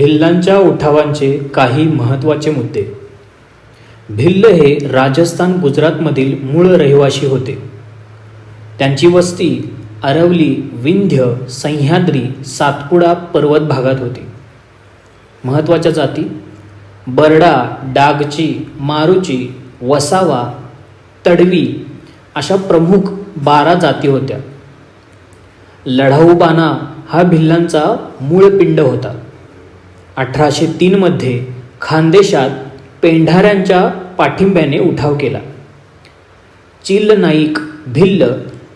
भिल्लांच्या उठावांचे काही महत्त्वाचे मुद्दे. भिल्ल हे राजस्थान गुजरातमधील मूळ रहिवासी होते. त्यांची वस्ती अरवली विंध्य सह्याद्री सातपुडा पर्वत भागात होती. महत्त्वाच्या जाती बरडा डागची मारुची वसावा तडवी अशा प्रमुख बारा जाती होत्या. लढाऊबाना हा भिल्लांचा मूळ पिंड होता. अठराशे तीनमध्ये खानदेशात पेंढाऱ्यांच्या पाठिंब्याने उठाव केला. चिल्ल नाईक भिल्ल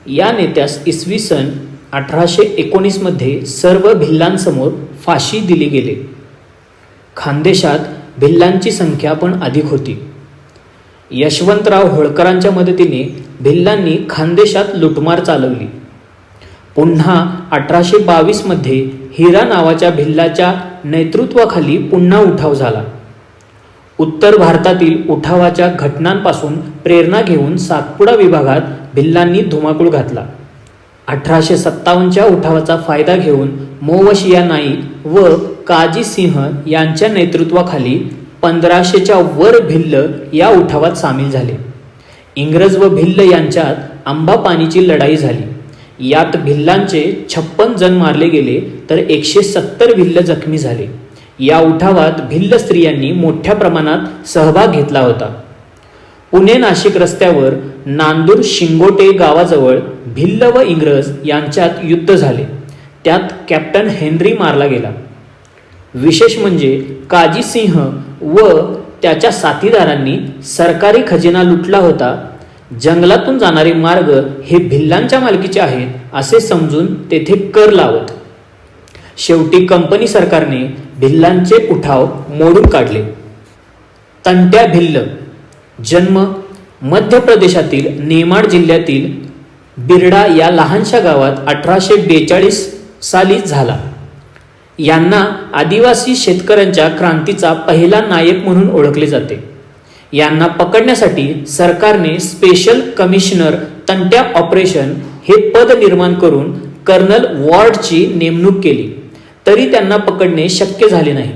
या नेत्यास इसवी सन अठराशे एकोणीसमध्ये सर्व भिल्लांसमोर फाशी दिली गेली. खानदेशात भिल्लांची संख्या पण अधिक होती. यशवंतराव होळकरांच्या मदतीने भिल्लांनी खानदेशात लुटमार चालवली. पुन्हा अठराशे बावीसमध्ये हिरा नावाच्या भिल्लाच्या नेतृत्वाखाली पुन्हा उठाव झाला. उत्तर भारतातील उठावाच्या घटनांपासून प्रेरणा घेऊन सातपुडा विभागात भिल्लांनी धुमाकूळ घातला. अठराशे सत्तावन्नच्या उठावाचा फायदा घेऊन मोवशिया नाईक व काजी सिंह यांच्या नेतृत्वाखाली पंधराशेच्या वर भिल्ल या उठावात सामील झाले. इंग्रज व भिल्ल यांच्यात आंबापानीची लढाई झाली. यात भिल्लांचे छप्पन जण मारले गेले तर एकशे सत्तर भिल्ल जखमी झाले. या उठावात भिल्ल स्त्रियांनी मोठ्या प्रमाणात सहभाग घेतला होता. पुणे नाशिक रस्त्यावर नांदूर शिंगोटे गावाजवळ भिल्ल व इंग्रज यांच्यात युद्ध झाले. त्यात कॅप्टन हेनरी मारला गेला. विशेष म्हणजे काजी सिंह व त्याच्या साथीदारांनी सरकारी खजिना लुटला होता जंगलातून जाणारे मार्ग हे भिल्लांच्या मालकीचे आहेत असे समजून तेथे कर लावत. शेवटी कंपनी सरकारने भिल्लांचे उठाव मोडून काढले. तंट्या भिल्ल जन्म मध्य प्रदेशातील नेमाड जिल्ह्यातील बिरडा या लहानशा गावात अठराशे बेचाळीस साली झाला. यांना आदिवासी शेतकऱ्यांच्या क्रांतीचा पहिला नायक म्हणून ओळखले जाते. यांना पकडण्यासाठी सरकारने स्पेशल कमिशनर तंट्या ऑपरेशन हे पद निर्माण करून कर्नल वॉर्डची नेमणूक केली. तरी त्यांना पकडणे शक्य झाले नाही.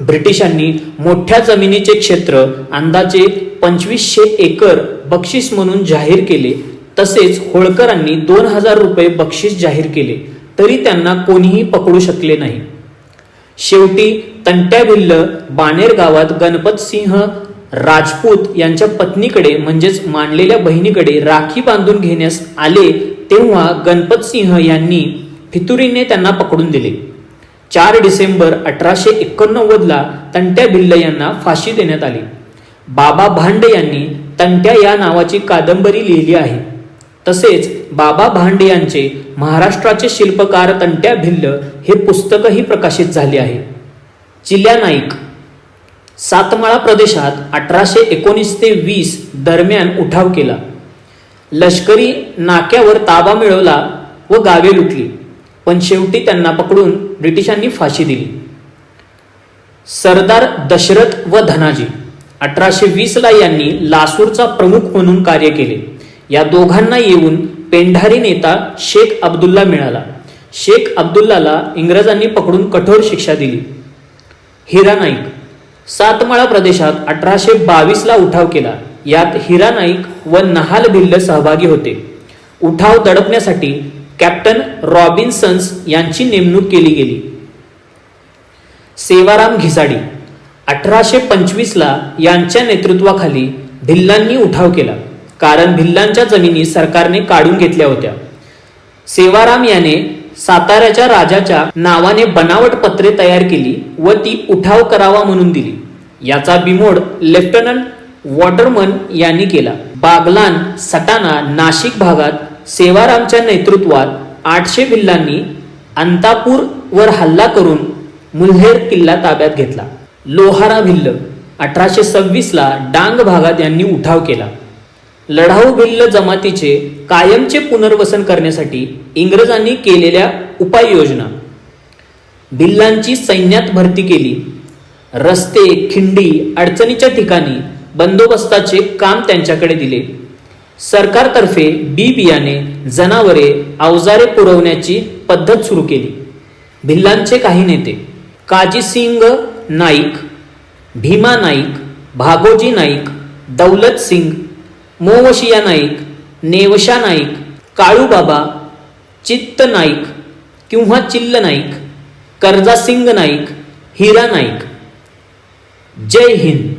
ब्रिटिशांनी मोठ्या जमिनीचे क्षेत्र अंदाजे पंचवीसशे एकर बक्षीस म्हणून जाहीर केले. तसेच होळकरांनी दोन हजार रुपये बक्षीस जाहीर केले. तरी त्यांना कोणीही पकडू शकले नाही. शेवटी तंट्या भिल्ल बाणेर गावात गणपत सिंह राजपूत यांच्या पत्नीकडे म्हणजेच मानलेल्या बहिणीकडे राखी बांधून घेण्यास आले तेव्हा गणपत सिंह यांनी फितुरीने त्यांना पकडून दिले. चार डिसेंबर अठराशे एकोणनव्वदला तंट्या भिल्ल यांना फाशी देण्यात आली. बाबा भांड यांनी तंट्या या नावाची कादंबरी लिहिली आहे. तसेच बाबा भांड यांचे महाराष्ट्राचे शिल्पकार तंट्या भिल्ल हे पुस्तकही प्रकाशित झाले आहे. चिल्या नाईक सातमाळा प्रदेशात अठराशे एकोणीस ते वीस दरम्यान उठाव केला. लष्करी नाक्यावर ताबा मिळवला व गावे लुटली पण शेवटी त्यांना पकडून ब्रिटिशांनी फाशी दिली. सरदार दशरथ व धनाजी अठराशे वीसला यांनी लासूरचा प्रमुख म्हणून कार्य केले. या दोघांना येऊन पेंढारी नेता शेख अब्दुल्ला मिळाला. शेख अब्दुल्लाला इंग्रजांनी पकडून कठोर शिक्षा दिली. हिरा नाईक सातमाळा प्रदेशात अठराशे बावीसला उठाव केला. यात हिरा नाईक व नहाल भिल्ल सहभागी होते. उठाव दडपण्यासाठी कॅप्टन रॉबिन्सन्स यांची नेमणूक केली गेली. सेवाराम घिसाडी अठराशे पंचवीसला यांच्या नेतृत्वाखाली भिल्लांनी उठाव केला कारण भिल्लांच्या जमिनी सरकारने काढून घेतल्या होत्या. सेवाराम याने साताऱ्याच्या राजाच्या नावाने बनावट पत्रे तयार केली व ती उठाव करावा म्हणून दिली. याचा बिमोड लेफ्टनंट वॉटरमन यांनी केला. बागलान सटाणा नाशिक भागात सेवारामच्या नेतृत्वात आठशे भिल्लांनी अंतापूरवर हल्ला करून मुल्हेर किल्ला ताब्यात घेतला. लोहारा भिल्ल अठराशे सव्वीसला डांग भागात यांनी उठाव केला. लढाऊ भिल्ल जमातीचे कायमचे पुनर्वसन करण्यासाठी इंग्रजांनी केलेल्या उपाययोजना. भिल्लांची सैन्यात भरती केली. रस्ते खिंडी अडचणीच्या ठिकाणी बंदोबस्ताचे काम त्यांच्याकडे दिले. सरकारतर्फे बी बियाणे जनावरे अवजारे पुरवण्याची पद्धत सुरू केली. भिल्लांचे काही नेते काजीसिंग नाईक भीमा नाईक भागोजी नाईक दौलत सिंग मोवशिया नाईक नेवशा नाईक काळूबाबा चित्त नाईक किंवा चिल्ल नाईक कर्जासिंग नाईक हिरा नाईक Jai